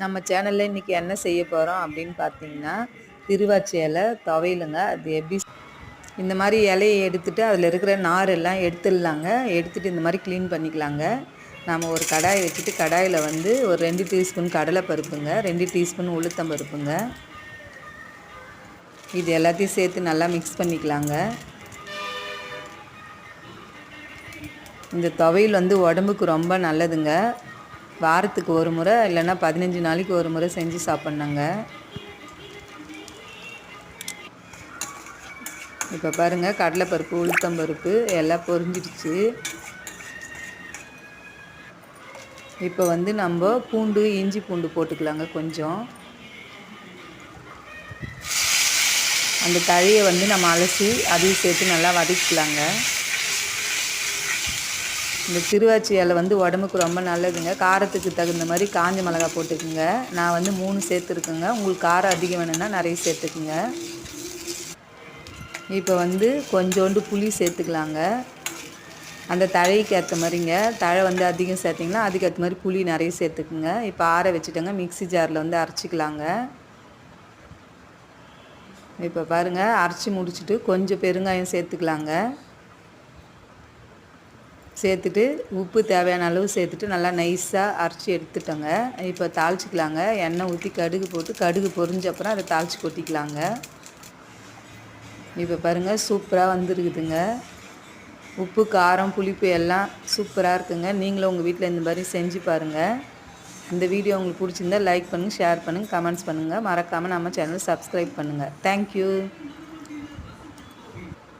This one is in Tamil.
நம்ம சேனலில் இன்றைக்கி என்ன செய்ய போகிறோம் அப்படின்னு பார்த்தீங்கன்னா திருவாச்சி இலை துவையலுங்க அது எப்படி இந்த மாதிரி இலையை எடுத்துகிட்டு அதில் இருக்கிற நார் எல்லாம் எடுத்துடலாங்க. எடுத்துட்டு இந்த மாதிரி க்ளீன் பண்ணிக்கலாங்க. நாம் ஒரு கடாய் வச்சுட்டு கடாயில் வந்து ஒரு ரெண்டு டீஸ்பூன் கடலை பருப்புங்க ரெண்டு டீஸ்பூன் உளுத்தம் பருப்புங்க இது எல்லாத்தையும் சேர்த்து நல்லா மிக்ஸ் பண்ணிக்கலாங்க. இந்த துவையல் வந்து உடம்புக்கு ரொம்ப நல்லதுங்க. வாரத்துக்கு ஒரு முறை இல்லைன்னா பதினஞ்சு நாளைக்கு ஒரு முறை செஞ்சு சாப்பிட்ணுங்க. இப்போ பாருங்கள் கடலைப்பருப்பு உளுத்தம்பருப்பு எல்லாம் பொரிஞ்சிடுச்சு. இப்போ வந்து நம்ம பூண்டு இஞ்சி பூண்டு போட்டுக்கலாங்க கொஞ்சம். அந்த தழையை வந்து நம்ம அலசி அதையும் சேர்த்து நல்லா வதக்கிக்கலாங்க. இந்த திருவாச்சி இலை வந்து உடம்புக்கு ரொம்ப நல்லதுங்க. காரத்துக்கு தகுந்த மாதிரி காஞ்ச மிளகா போட்டுக்குங்க. நான் வந்து மூணு சேர்த்துருக்கேங்க. உங்களுக்கு காரம் அதிகம் வேணும்னா நிறைய சேர்த்துக்குங்க. இப்போ வந்து கொஞ்சோண்டு புளி சேர்த்துக்கலாங்க. அந்த தழைக்கு ஏற்ற மாதிரிங்க. தழை வந்து அதிகம் சேர்த்திங்கன்னா அதுக்கு ஏற்ற மாதிரி புளி நிறைய சேர்த்துக்குங்க. இப்போ ஆற வச்சுட்டோங்க. மிக்சி ஜாரில் வந்து அரைச்சிக்கலாங்க. இப்போ பாருங்கள் அரைச்சி முடிச்சுட்டு கொஞ்சம் பெருங்காயம் சேர்த்துக்கலாங்க. சேர்த்துட்டு உப்பு தேவையான அளவு சேர்த்துட்டு நல்லா நைஸாக அரைச்சி எடுத்துட்டோங்க. இப்போ தாளிச்சிக்கலாங்க. எண்ணெய் ஊற்றி கடுகு போட்டு கடுகு பொரிஞ்ச அப்புறம் அதை தாளித்து கொட்டிக்கலாங்க. இப்போ பாருங்கள் சூப்பராக வந்துருக்குதுங்க. உப்பு காரம் புளிப்பு எல்லாம் சூப்பராக இருக்குங்க. நீங்களும் உங்கள் வீட்டில் இந்த மாதிரி செஞ்சு பாருங்கள் இந்த வீடியோ உங்களுக்கு பிடிச்சிருந்தா லைக் பண்ணுங்கள் ஷேர் பண்ணுங்கள் கமெண்ட்ஸ் பண்ணுங்கள் மறக்காமல் நம்ம சேனல் சப்ஸ்கிரைப் பண்ணுங்கள் தேங்க்யூ